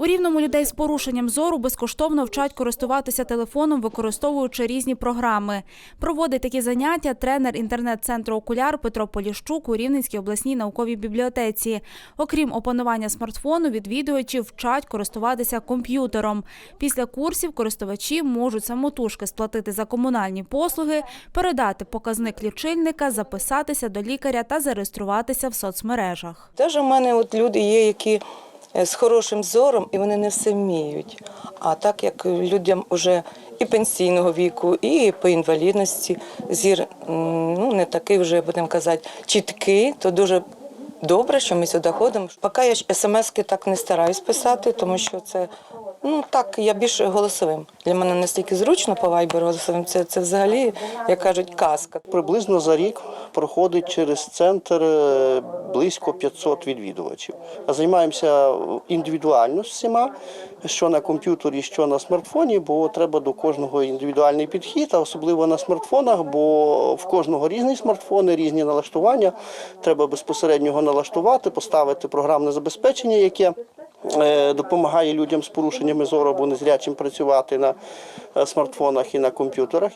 У рівному людей з порушенням зору безкоштовно вчать користуватися телефоном, використовуючи різні програми. Проводить такі заняття тренер інтернет-центру Окуляр Петро Поліщук у Рівненській обласній науковій бібліотеці. Окрім опанування смартфону, відвідувачі вчать користуватися комп'ютером. Після курсів користувачі можуть самотужки сплатити за комунальні послуги, передати показник лічильника, записатися до лікаря та зареєструватися в соцмережах. Теж у мене от люди є, які з хорошим зором, і вони не все вміють. А так як людям вже і пенсійного віку, і по інвалідності зір ну, не такий вже, будемо казати, чіткий, то дуже добре, що ми сюди ходимо. Поки я смски так не стараюсь писати, тому що це ну так, я більше голосовим. Для мене настільки зручно по вайберу голосовим. Це, це взагалі, як кажуть, казка. Приблизно за рік проходить через центр е, близько 500 відвідувачів. Займаємося індивідуально всіма, що на комп'ютері, що на смартфоні, бо треба до кожного індивідуальний підхід, а особливо на смартфонах, бо в кожного різні смартфони, різні налаштування. Треба безпосередньо його налаштувати, поставити програмне забезпечення, яке допомагає людям з порушеннями зору або незрячим працювати на е, смартфонах і на комп'ютерах.